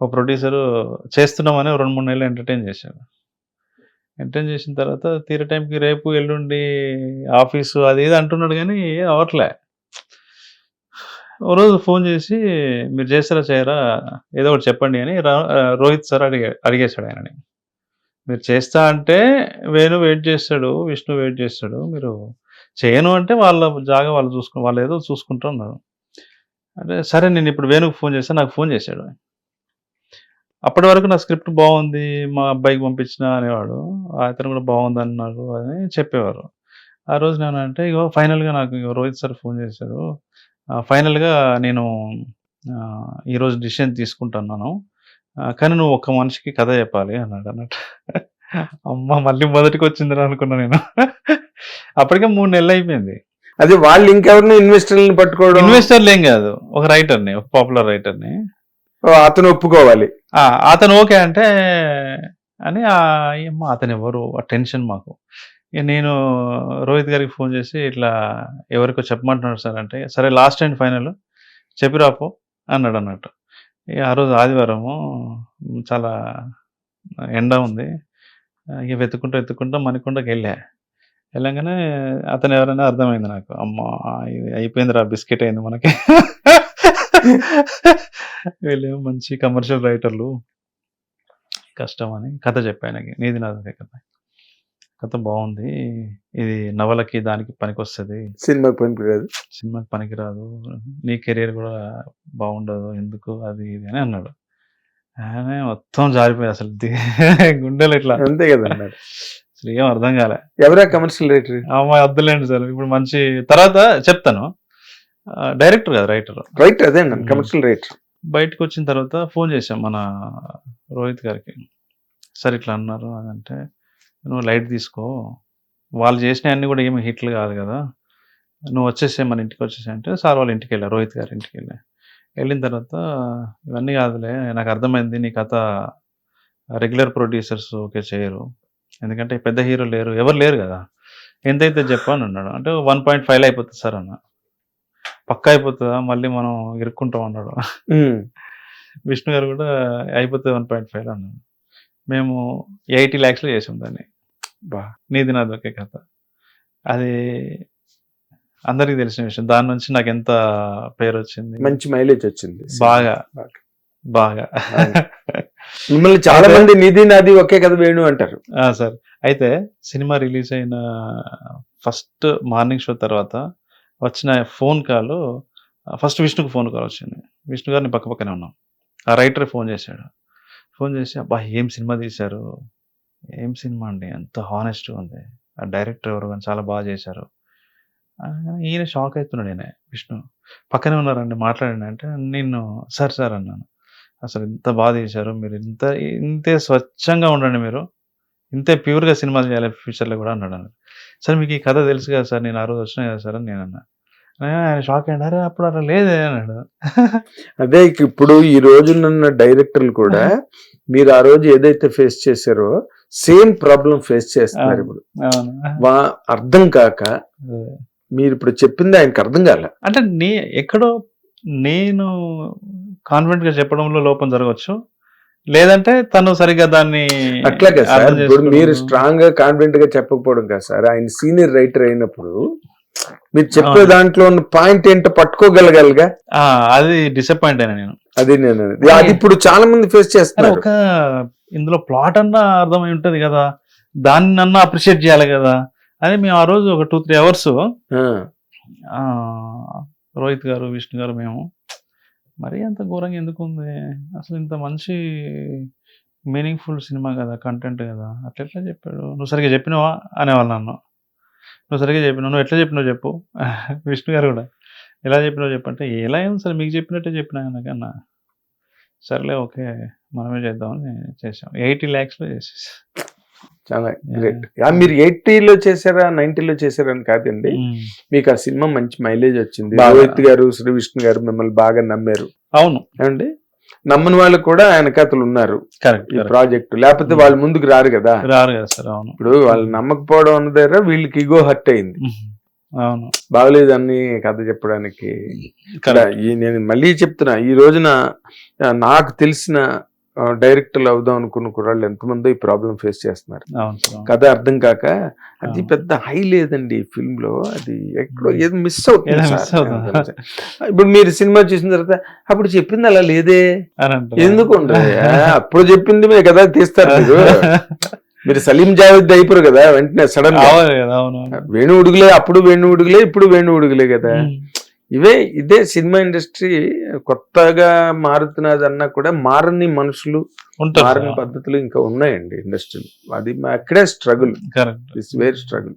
ఒక ప్రొడ్యూసర్ చేస్తున్నామని రెండు మూడు నెలలు ఎంటర్టైన్ చేశాడు. ఎంటర్టైన్ చేసిన తర్వాత తీరే టైంకి రేపు ఎల్లుండి ఆఫీసు అది ఇది అంటున్నాడు కానీ ఏం అవ్వట్లే. ఓ రోజు ఫోన్ చేసి మీరు చేస్తారా చేయరా ఏదో ఒకటి చెప్పండి అని రోహిత్ సార్ అడిగా అడిగేశాడు ఆయనని. మీరు చేస్తా అంటే వేణు వెయిట్ చేస్తాడు విష్ణు వెయిట్ చేస్తాడు మీరు చేయను అంటే వాళ్ళ జాగా వాళ్ళు చూసుకు వాళ్ళు ఏదో చూసుకుంటూ ఉన్నారు అంటే సరే నేను ఇప్పుడు వేణుకు ఫోన్ చేస్తాను నాకు ఫోన్ చేశాడు. అప్పటి వరకు నా స్క్రిప్ట్ బాగుంది మా అబ్బాయికి పంపించిన అనేవాడు అతను కూడా బాగుంది అన్నారు అని చెప్పేవారు. ఆ రోజు నేను అంటే ఇగో ఫైనల్గా నాకు రోహిత్ సార్ ఫోన్ చేశారు. ఫైనల్గా నేను ఈరోజు డిసిషన్ తీసుకుంటున్నాను కానీ నువ్వు ఒక్క మనిషికి కథ చెప్పాలి అన్నాడు అన్నట్టు. అమ్మ మళ్ళీ మొదటికి వచ్చిందని అనుకున్నా నేను. అప్పటికే మూడు నెలలు అయిపోయింది. అది వాళ్ళు ఇంకెవరిని ఇన్వెస్టర్లను పట్టుకోవడం? ఇన్వెస్టర్లు ఏం కాదు ఒక రైటర్ని ఒక పాపులర్ రైటర్ని అతను ఒప్పుకోవాలి. అతను ఓకే అంటే అని ఆ, అతను ఎవరు? ఆ టెన్షన్ మాకు. ఇక నేను రోహిత్ గారికి ఫోన్ చేసి ఇట్లా ఎవరికో చెప్పమంటున్నాడు సార్ అంటే సరే లాస్ట్ అండ్ ఫైనల్ చెప్పిరాపో అన్నాడు అన్నట్టు. ఇక ఆ రోజు ఆదివారము చాలా ఎండ ఉంది. ఇక వెతుక్కుంటూ వెతుక్కుంటూ మణికొండకి వెళ్ళా. వెళ్ళంగానే అతను ఎవరైనా అర్థమైంది నాకు. అమ్మ ఇది అయిపోయిందిరా బిస్కెట్ అయింది మనకి. వీళ్ళేమో మంచి కమర్షియల్ రైటర్లు కష్టం అని కథ చెప్పాను నీది నాదే కథ. కథ బాగుంది. ఇది నవలకి దానికి పనికొస్తుంది. సినిమాకి పనికిరాదు. సినిమాకి పనికిరాదు. నీ కెరీర్ కూడా బాగుండదు. ఎందుకు? అది ఇది అని అన్నాడు. ఆయన మొత్తం జారిపోయి అసలు. గుండెలు ఇట్లా. అంతే కదా అన్నాడు అసలు ఏం అర్థం కాలే. ఎవరా కమర్షియల్ రైటర్ అమ్మాయి వద్దులేండి సార్. ఇప్పుడు మంచి తర్వాత చెప్తాను. డైరెక్టర్ కదా రైటర్ రైట్ అదే కమర్షియల్ రైటర్ బయటకు వచ్చిన తర్వాత ఫోన్ చేశాం మన రోహిత్ గారికి. సార్ ఇట్లా అన్నారు అని అంటే నువ్వు లైట్ తీసుకో. వాళ్ళు చేసిన అన్ని కూడా ఏమి హిట్లు కాదు కదా. నువ్వు వచ్చేసే మన ఇంటికి వచ్చేసే అంటే సార్ వాళ్ళ ఇంటికి వెళ్ళా రోహిత్ గారి ఇంటికి వెళ్ళా. వెళ్ళిన తర్వాత ఇవన్నీ కాదులే నాకు అర్థమైంది నీ కథ రెగ్యులర్ ప్రొడ్యూసర్స్ ఓకే చేయరు. ఎందుకంటే పెద్ద హీరో లేరు ఎవరు లేరు కదా. ఎంతైతే చెప్పాను అన్నాడు. అంటే వన్ పాయింట్ ఫైవ్ అయిపోతుంది సార్ అన్న. పక్కా అయిపోతుందా? మళ్ళీ మనం ఇరుక్కుంటాం అన్నాడు. విష్ణు గారు కూడా అయిపోతుంది వన్ పాయింట్ ఫైవ్ అన్నాడు. మేము ఎయిటీ ల్యాక్స్లో చేసాం దాన్ని. బా నీది నాది ఒకే కథ. అది అందరికీ తెలిసిన విషయం. దాని నుంచి నాకు ఎంత పేరు వచ్చింది? మంచి మైలేజ్ వచ్చింది. బాగా. బాగా. మిమ్మల్ని చాలా మంది నిధి నాది ఒకే కదా వేణు అంటారు. ఆ, సార్. అయితే సినిమా రిలీజ్ అయిన ఫస్ట్ మార్నింగ్ షో తర్వాత వచ్చిన ఫోన్ కాల్ ఫస్ట్ విష్ణుకు ఫోన్ కాల్ వచ్చింది. విష్ణు గారిని పక్క పక్కనే ఉన్నాం. ఆ రైటర్ ఫోన్ చేశాడు. ఫోన్ చేసి అబ్బా ఏం సినిమా తీశారు? ఏం సినిమా అండి? ఎంత హానెస్ట్గా ఉంది. ఆ డైరెక్టర్ ఎవరు? కానీ చాలా బాగా చేశారు. ఈయన షాక్ అవుతున్నాడు ఈయన విష్ణు. పక్కనే ఉన్నారండి మాట్లాడండి. అంటే నేను సార్ సార్ అన్నాను. అసలు ఇంత బాగా చేశారు మీరు ఇంత ఇంతే స్వచ్ఛంగా ఉండండి మీరు. ఇంతే ప్యూర్గా సినిమాలు చేయాలి ఫ్యూచర్లో కూడా అన్నాడు సార్ మీకు ఈ కథ తెలుసు కదా సార్ నేను ఆ రోజు వచ్చినా కదా సార్ అని నేను అన్నా. ఆయన షాక్ అయ్యాడు. అరే అప్పుడు అలా లేదే అన్నాడు. అదే ఇప్పుడు ఈ రోజునున్న డైరెక్టర్లు కూడా మీరు ఆ రోజు ఏదైతే ఫేస్ చేశారో సేమ్ ప్రాబ్లం ఫేస్ చేస్తున్నారు ఇప్పుడు. అర్థం కాక. మీరు ఇప్పుడు చెప్పింది ఆయనకు అర్థం కాల. అంటే నే ఎక్కడో నేను కాన్ఫిడెంట్గా చెప్పడంలో లోపం జరగవచ్చు లేదంటే తను సరిగ్గా దాన్ని అట్లాగే సార్. అర్థం ఇప్పుడు మీరు. స్ట్రాంగ్గా కాన్ఫిడెంట్గా చెప్పకపోవడం కాదు సార్. ఆయన సీనియర్ రైటర్ అయినప్పుడు మీరు చెప్పే. దాంట్లో ఉన్న పాయింట్ ఏంటో పట్టుకోగలగాలిగా? అది డిసప్పాయింట్ అయినా నేను. అది నేను. అది ఇప్పుడు చాలా మంది ఫేస్ చేస్తున్నారు. ఒక ఇందులో ప్లాట్ అన్నా అర్థమై ఉంటది కదా. దాన్ని అన్నా అప్రిషియేట్ చేయాలి కదా అని మేము ఆ రోజు ఒక టూ త్రీ అవర్స్ రోహిత్ గారు విష్ణు గారు మేము మరీ అంత ఘోరంగా ఎందుకు ఉంది అసలు ఇంత మంచి మీనింగ్ఫుల్ సినిమా కదా కంటెంట్ కదా. అట్లా ఎట్లా చెప్పాడు? నువ్వు సరిగ్గా చెప్పినావా? అనేవాళ్ళు నన్ను. నువ్వు సరిగ్గా చెప్పినావు. నువ్వు ఎట్లా చెప్పినావు చెప్పు. విష్ణు గారు కూడా. ఎలా చెప్పినావు చెప్పంటే ఎలా ఏం సరే? మీకు చెప్పినట్టే చెప్పినా కన్నా సర్లే ఓకే. మనమే చేద్దామని చేసాం ఎయిటీ ల్యాక్స్లో చేసేసి. చాలా గ్రేట్. మీరు ఎయిటీలో చేశారా నైన్టీలో చేశారా అని కాదండి. మీకు ఆ సినిమా మంచి మైలేజ్ వచ్చింది. రోహిత్ గారు శ్రీ విష్ణు గారు మిమ్మల్ని బాగా నమ్మారు. అవును. ఏమండి? నమ్మని వాళ్ళు కూడా ఆయన కథలు ఉన్నారు. కరెక్ట్ ఈ ప్రాజెక్ట్. లేకపోతే వాళ్ళు ముందుకు రారు కదా. రారు కదా సార్ అవును. ఇప్పుడు వాళ్ళు నమ్మకపోవడం అన్న దగ్గర వీళ్ళకి ఇగో హర్ట్ అయింది. అవును. బాగలేదని కథ చెప్పడానికి. నేను మళ్ళీ చెప్తున్నా ఈ రోజున నాకు తెలిసిన డైరెక్టర్లు అవుదాం అనుకున్న కుర్రాళ్ళు ఎంతమందో ఈ ప్రాబ్లం ఫేస్ చేస్తున్నారు. కథ అర్థం కాక అది. పెద్ద హై లేదండి ఫిల్మ్లో అది ఎక్కడో ఏదో మిస్ అవుతుంది. ఇప్పుడు మీరు సినిమా చూసిన తర్వాత అప్పుడు చెప్పింది అలా లేదే. ఎందుకు అప్పుడు చెప్పింది మీరు కదా తీస్తారు మీరు మీరు సలీం జావేద్ అయిపోరు కదా వెంటనే సడన్. వేణు ఉడుగులే అప్పుడు వేణు ఉడుగులే ఇప్పుడు వేణు ఉడుగులే కదా. ఇవే ఇదే సినిమా ఇండస్ట్రీ కొత్తగా మారుతున్నది అన్నా కూడా మారని మనుషులు మారని పద్ధతులు ఇంకా ఉన్నాయండి ఇండస్ట్రీలో. అది అక్కడే స్ట్రగుల్ ఇట్స్ వెరీ స్ట్రగుల్